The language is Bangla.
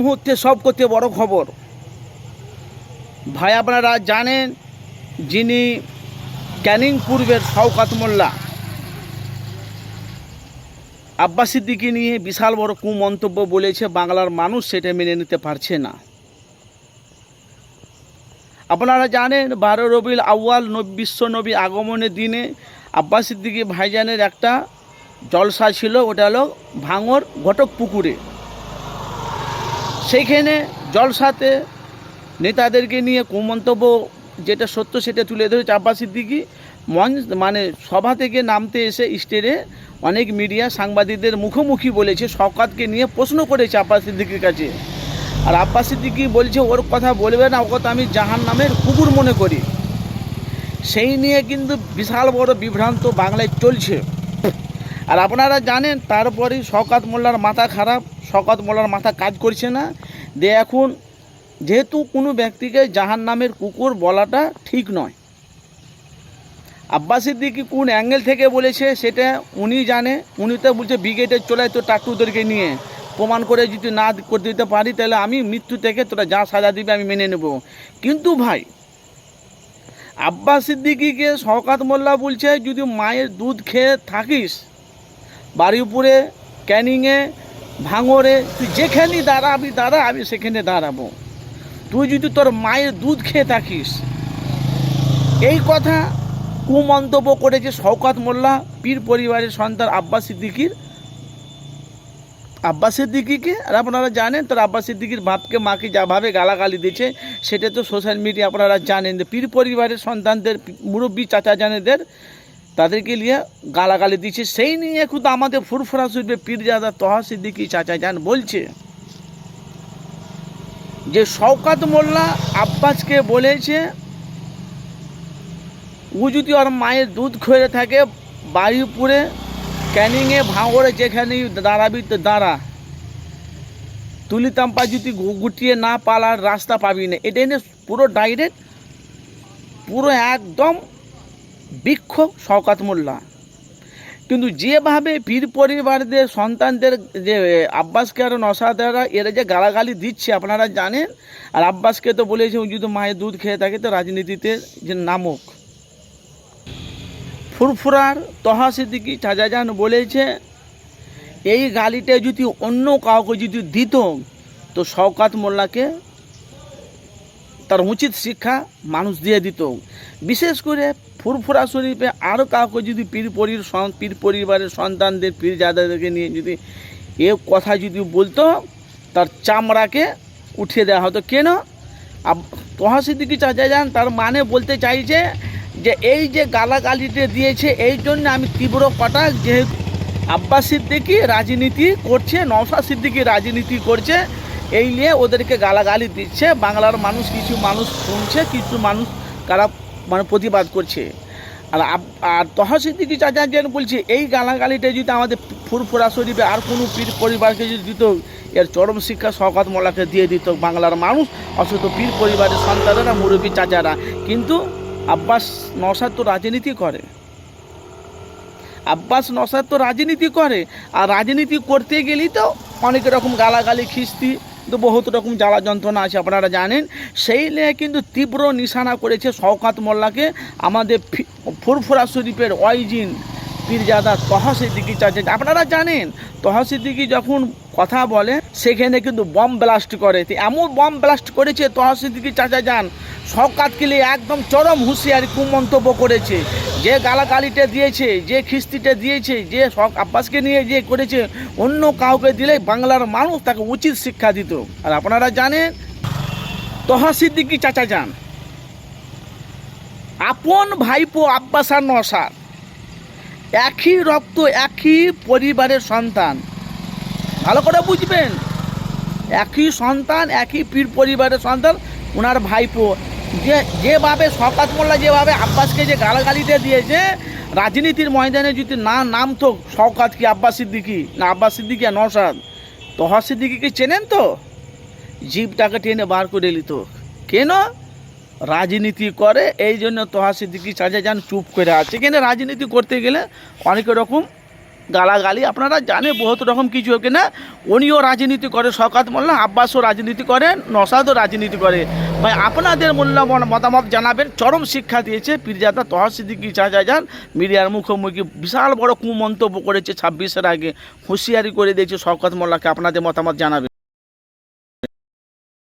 মুহূর্তে সব করতে বড় খবর। ভাই, আপনারা জানেন যিনি ক্যানিং পূর্বের শওকাত মোল্লা। আব্বাস সিদ্দিকি নিয়ে বিশাল বড় কুমন্তব্য বলেছে, বাংলার মানুষ সেটা মেনে নিতে পারছে না। আপনারা জানেন, বারো রবিল আউয়াল নব- বিশ্ব নবী আগমনের দিনে আব্বাস সিদ্দিকি ভাইজানের একটা জলসা ছিল, ওটা হলো ভাঙর ঘটক পুকুরে সেইখানে জলসাতে নেতাদেরকে নিয়ে কুমন্তব্য যেটা সত্য সেটা তুলে ধরেছে আব্বাস সিদ্দিকি মঞ্চ মানে সভা থেকে নামতে এসে স্টেজে অনেক মিডিয়া সাংবাদিকদের মুখোমুখি বলেছে শওকাতকে নিয়ে প্রশ্ন করেছে আব্বাস সিদ্দিকির কাছে। আর আব্বাস সিদ্দিকি বলছে, ওর কথা বলবে না, ও কথা আমি জাহান নামের কুকুর মনে করি। সেই নিয়ে কিন্তু বিশাল বড় বিভ্রান্ত বাংলায় চলছে। আর আপনারা জানেন তারপরে শওকাত মোল্লার মাথা খারাপ শওকাত মোল্লার মাথা কাজ করছে না। যে এখন যেহেতু কোনো ব্যক্তিকে জাহান নামের কুকুর বলাটা ঠিক নয়। আব্বাস সিদ্দিকি কোন অ্যাঙ্গেল থেকে বলেছে সেটা উনি জানে, উনি তো বলছে ব্রিগেডে চলে তো টাট্টুদেরকে নিয়ে। প্রমাণ করে যদি না করে দিতে পারি, তাহলে আমি মৃত্যু থেকে তোরা যা সাজা দিবে আমি মেনে নেব। কিন্তু ভাই, আব্বাস সিদ্দিকিকে শওকাত মোল্লা বলছে, যদি মায়ের দুধ খেয়ে থাকিস বাড়িপুরে ক্যানিংয়ে ভাঙরে, তুই যেখানেই দাঁড়াবি, দাঁড়া, আমি সেখানে দাঁড়াবো। তুই যদি তোর মায়ের দুধ খেয়ে থাকিস। এই কথা কুমন্তব্য করেছে শওকাত মোল্লা, পীর পরিবারের সন্তান আব্বাস সিদ্দিকির। আব্বাস সিদ্দিকিকে, আর আপনারা জানেন, তার আব্বাস সিদ্দিকির বাপকে মাকে যাভাবে গালাগালি দিয়েছে, সেটা তো সোশ্যাল মিডিয়া আপনারা জানেন। পীর পরিবারের সন্তানদের, মুরব্বী চাচা জানেদের তাদেরকে নিয়ে গালাগালি দিচ্ছে। সেই নিয়ে কিন্তু আমাদের ফুরফুরা শুনবে পীরজাদা তহা সিদ্দিকি চাচা যান বলছে যে, শওকাত মোল্লা আব্বাসকে বলেছে, ও যদি ওর মায়ের দুধ খেয়ে থাকে বাড়িপুরে ক্যানিংয়ে ভাঙড়ে যেখানে দাঁড়াবি দাঁড়া। তুলি তাম্পা যদি গুটিয়ে না পালার রাস্তা পাবি না। এটা এনে পুরো ডাইরেক্ট পুরো একদম বিক্ষোভ শওকাত মোল্লা। কিন্তু যেভাবে পীর পরিবারদের, সন্তানদের যে আব্বাসকে আর নসাদারা এরা যে গালাগালি দিচ্ছে, আপনারা জানেন? আর আব্বাসকে তো বলেছে ও যদি মায়ের দুধ খেয়ে থাকে, তো রাজনীতিতে যে নামক। ফুরফুরার তহা সিদ্দিকি চাচাজান বলেছে, এই গালিটা যদি অন্য কাউকে যদি দিত, তো শওকাত মোল্লাকে তার উচিত শিক্ষা মানুষ দিয়ে দিত। বিশেষ করে ফুরফুরা শরীফে আরও কাউকে যদি পীর পরির পীর পরিবারের সন্তানদের, পীর জাদাদেরকে নিয়ে যদি এ কথা যদি বলতো, তার চামড়াকে উঠিয়ে দেওয়া হতো। কেন? আব- তহা সিদ্দিকি চাচা যান, তার মানে বলতে চাইছে যে, এই যে গালাগালিতে দিয়েছে, এই জন্য আমি তীব্র কটাক যেহেতু আব্বাস সিদ্দিকি রাজনীতি করছে, নওশা সিদ্দিকি রাজনীতি করছে, এই নিয়ে ওদেরকে গালাগালি দিচ্ছে। বাংলার মানুষ কিছু মানুষ শুনছে, কিছু মানুষ কারা মানে প্রতিবাদ করছে। আর আর তহা সিদ্দিকি চাচা যেন বলছে, এই গালাগালিটা যদি আমাদের ফুরফুরা শরীফে আর কোনো পীর পরিবারকে যদি দিত, এর চরম শিক্ষা শওকত মোল্লাকে দিয়ে দিত বাংলার মানুষ অথচ পীর পরিবারের সন্তানেরা, মুরব্বী চাচারা। কিন্তু আব্বাস নসাদ তো রাজনীতি করে। আব্বাস নসাদ তো রাজনীতি করে। আর রাজনীতি করতে গেলেই তো অনেক রকম গালাগালি, খিস্তি তো বহুত রকম জ্বালা যন্ত্রণা আছে, আপনারা জানেন। সেই নিয়ে কিন্তু তীব্র নিশানা করেছে শওকাত মোল্লাকে। আমাদের ফুরফুরা শরীফের ওয়াইজিন পীরজাদা তহা সিদ্দিকি চাচা আপনারা জানেন তহা সিদ্দিকি যখন কথা বলে, সেখানে কিন্তু বম ব্লাস্ট করে। এমন বম ব্লাস্ট করেছে তহা সিদ্দিকি চাচা যান নিয়ে একদম চরম হুঁশিয়ারি কুমন্তব্য করেছে। যে গালাগালিটা দিয়েছে, যে খিস্তিটা দিয়েছে, যে শখ আব্বাসকে নিয়ে যে করেছে, অন্য কাউকে দিলে বাংলার মানুষ তাকে উচিত শিক্ষা দিত। আর আপনারা জানেন তহা সিদ্দিকি চাচা যান। আপন ভাইপো আব্বাস আর নসার একই রক্ত, একই পরিবারের সন্তান। ভালো করে বুঝবেন? একই সন্তান, একই পীর পরিবারের সন্তান ওনার ভাইপো। যে, যেভাবে শকাত মোল্লা যেভাবে আব্বাসকে যে গালাগালিতে দিয়েছে, রাজনীতির ময়দানে যদি না নামতো শওকাত কি আব্বাস সিদ্দিকি? না, আব্বাস সিদ্দিকি আর নসাদ তহা সিদ্দিকিকে চেনেন তো? জীবটাকে টেনে বার করে নিত। কেন? রাজনীতি করে, এই জন্য তহা সিদ্দিকি চাচা যান, চুপ করে আছে। কেন রাজনীতি করতে গেলে অনেক রকম গালাগালি, আপনারা জানে বহুত রকম কিছু ওকে না উনিও রাজনীতি করে, শওকাত মোল্লা আব্বাসও রাজনীতি করে নসাদও রাজনীতি করে। ভাই, আপনাদের মূল্যবান মতামত জানাবেন। চরম শিক্ষা দিয়েছে পীরজাদা তহা সিদ্দিকি শাহজাহান মিডিয়ার মুখোমুখি বিশাল বড় কুমন্তব্য করেছে ছাব্বিশের আগে। হুঁশিয়ারি করে দিয়েছে শওকত মোল্লাকে। আপনাদের মতামত জানাবেন।